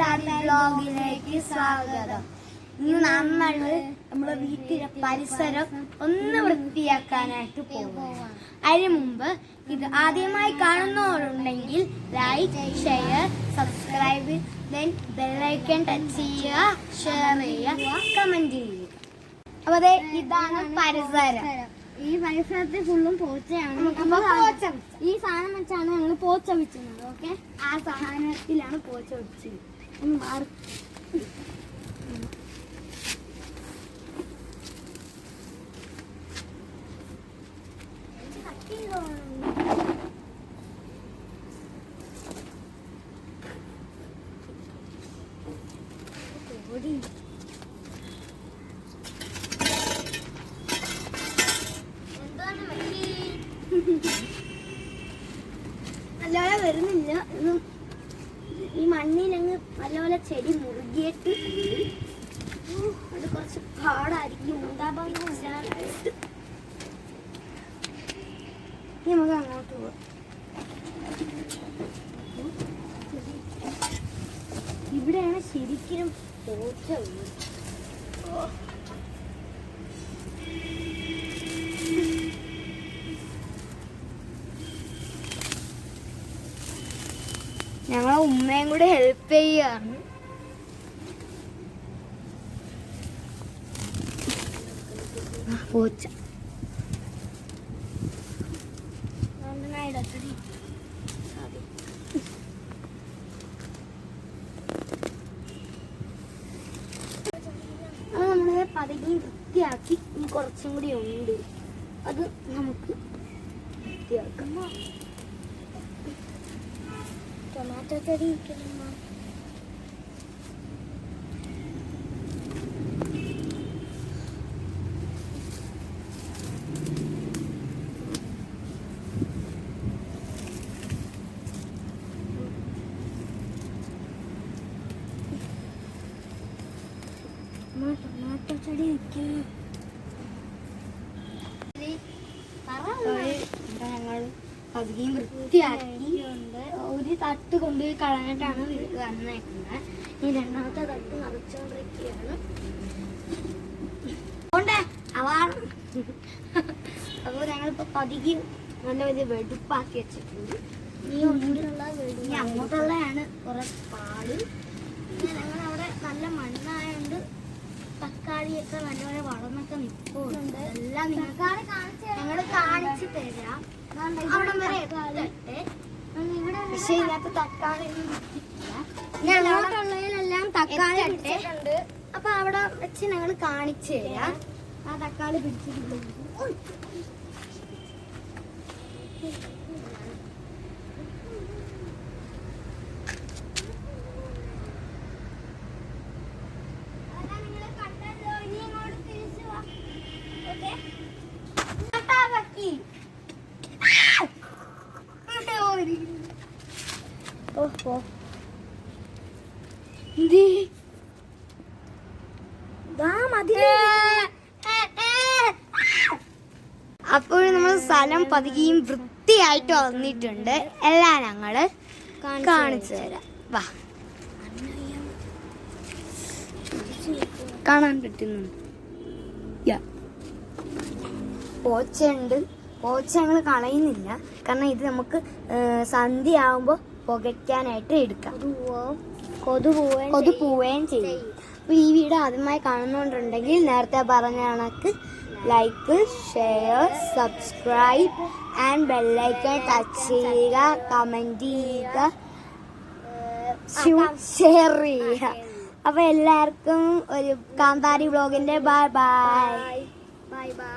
ബ്ലോഗിലേക്ക് സ്വാഗതം. ഇന്ന് നമ്മൾ നമ്മുടെ വീട്ടിലെ പരിസരം ഒന്ന് വൃത്തിയാക്കാനായിട്ട് പോകുന്നു അതിന് മുമ്പ് ഇത് ആദ്യമായി കാണുന്നവരുണ്ടെങ്കിൽ like share subscribe then bell icon touch ചെയ്യുക ഷെയർ ചെയ്യുക കമന്റ് ചെയ്യുക. അപ്പൊ അതെ ഇതാണ് പരിസരം. ഈ പരിസരത്തിൽ ഫുള്ളും പോച്ചയാണ്. ഈ സാധനം വെച്ചാണ് ഞങ്ങൾ പോച്ച വെച്ചിരുന്നത് ഓക്കെ? ആ സാധനത്തിലാണ് പോച്ച വെച്ചത് ഒന്ന് മാറി. നല്ലപോലെ വരുന്നില്ല. ഈ മണ്ണിലങ്ങ് നല്ലപോലെ ചെടി മുറുകിയിട്ട് അത് കുറച്ച് പാടായിരിക്കും ഉണ്ടാകാനായിട്ട് ഇനി നമുക്ക് അങ്ങോട്ട് പോവാം. ഇവിടെയാണ് ശരിക്കും പോച്ച വീട് ഞങ്ങളെ ഉമ്മയും കൂടെ ഹെൽപ്പ് ചെയ്യാറുണ്ട് പോച്ച. നമ്മൾ പതുകി വൃത്തിയാക്കി ഇനി കുറച്ചും കൂടി ഉണ്ട്. അത് നമുക്ക് വൃത്തിയാക്കാം. ടൊമാറ്റോ ചെടി നിൽക്കുന്നു ടൊമാറ്റോ ചെടി നിൽക്കുന്നു ഞങ്ങൾ പകുതിയും വൃത്തിയാക്കി ഒരു തട്ട് കൊണ്ടുപോയി കളഞ്ഞിട്ടാണ് വന്നേക്കുന്നത്. ഈ രണ്ടാമത്തെ തട്ട് നിറച്ചുകൊണ്ടിരിക്കുകയാണ് അപ്പൊ അവാണ് അപ്പോൾ പതുകി നല്ല വലിയ വെടുപ്പാക്കി വെച്ചിട്ടുണ്ട്. ഈ ഉണ്ടിലുള്ള വെടി അങ്ങോട്ടുള്ളതാണ് കുറെ പാട്. പിന്നെ ഞങ്ങളവിടെ നല്ല മണ്ണായതുകൊണ്ട് തക്കാളിയൊക്കെ നല്ലപോലെ വളർന്നൊക്കെ നിൽക്കുന്നുണ്ട് എല്ലാം നിങ്ങൾക്ക് കാണിച്ചു തരാം അവിടെ വരെ എത്തട്ടെ പക്ഷേ ഇതിനകത്ത് തക്കാളി അങ്ങോട്ടുള്ളതിലെല്ലാം തക്കാളി. പിടിച്ചിട്ടുണ്ട് അപ്പൊ അവിടെ വെച്ച് ഞങ്ങൾ കാണിച്ചു തരാം ആ തക്കാളി പിടിച്ചിട്ടുണ്ട് ഓഹോ. എന്തേ? അപ്പോൾ നമ്മൾ സ്ഥലം പതുകിയും വൃത്തിയായിട്ട് വന്നിട്ടുണ്ട്. എല്ലാം ഞങ്ങൾ കാണിച്ചു തരാം. വാ. കാണാൻ പറ്റുന്നു. പോച്ചയുണ്ട്. പോച്ച ഞങ്ങൾ കളയുന്നില്ല. കാരണം ഇത് നമുക്ക് സന്ധ്യ ആവുമ്പോൾ പുകയ്ക്കാനായിട്ട് എടുക്കാം. കൊതു പോവുകയും ചെയ്യും. അപ്പോൾ ഈ വീഡിയോ ആദ്യമായി കാണുന്നുണ്ടെങ്കിൽ നേരത്തെ പറഞ്ഞ കണക്ക് like share subscribe and bell icon touch ചെയ്യുക കമന്റ് ചെയ്യുക ഷെയർ ചെയ്യുക. അപ്പോൾ എല്ലാവർക്കും ഒരു കാന്താരി ബ്ലോഗിന്റെ ബൈ ബൈ ബൈ ബൈ